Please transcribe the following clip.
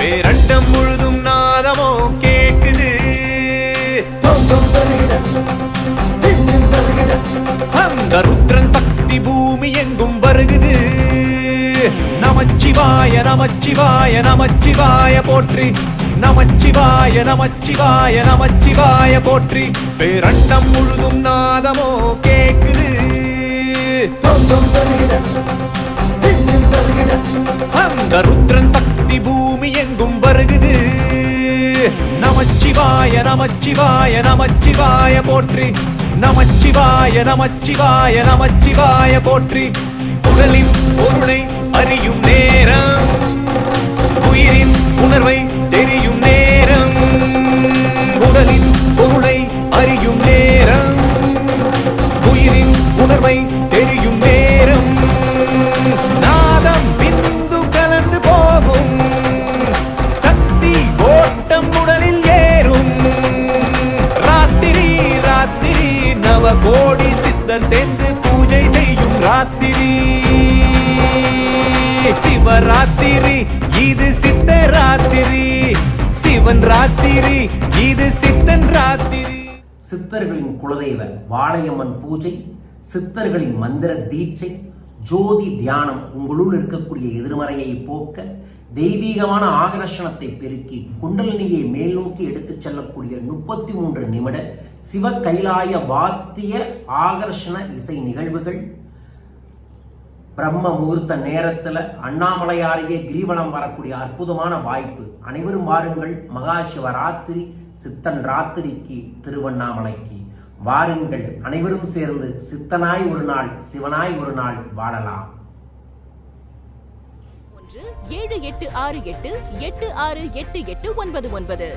பேரண்டம் முழுதும் நாதமோ கேட்குது அந்த ருத்ரன் சக்தி பூமி எங்கும் வருகுது. நமச்சிவாய நமச்சிவாய நமச்சிவாய போற்றி. நமச்சிவாய நமச்சிவாய நமச்சிவாய போற்றி. பேரண்டம் முழுதும் நாதமோ கேட்குது அந்த ருத்ரன் சக்தி நமச்சிவாய நமச்சிவாய நமச்சிவாய போற்றி. நமச்சிவாய நமச்சிவாய நமச்சிவாய போற்றி. உடலின் பொருளை அறியும் நேரம். நவ கோடி சித்தர் சேர்ந்து பூஜை செய்யும் ராத்திரி. சிவராத்திரி இது சித்த ராத்திரி. சிவன் ராத்திரி இது சித்தன் ராத்திரி. சித்தர்களின் குலதெய்வ வாழையம்மன் பூஜை சித்தர்களின் மந்திர தீட்சை ஜோதி தியானம் உங்களுள் இருக்கக்கூடிய எதிர்மறையை போக்க தெய்வீகமான ஆகர்ஷணத்தை பெருக்கி குண்டலினியை மேல் நோக்கி எடுத்துச் செல்லக்கூடிய முப்பத்தி மூன்று நிமிட சிவ கைலாய வாத்திய ஆகர்ஷண இசை நிகழ்வுகள். பிரம்ம முகூர்த்த நேரத்தில் அண்ணாமலையாரையே கிரிவலம் வரக்கூடிய அற்புதமான வாய்ப்பு. அனைவரும் வாருங்கள். மகா சிவராத்திரி சித்தன் ராத்திரிக்கு திருவண்ணாமலைக்கு. வாருங்கள் அனைவரும் சேர்ந்து சித்தனாய் ஒரு நாள் சிவனாய் ஒரு நாள் வாழலாம். ஒன்று ஏழு எட்டு ஆறு எட்டு எட்டு ஆறு எட்டு எட்டு ஒன்பது ஒன்பது.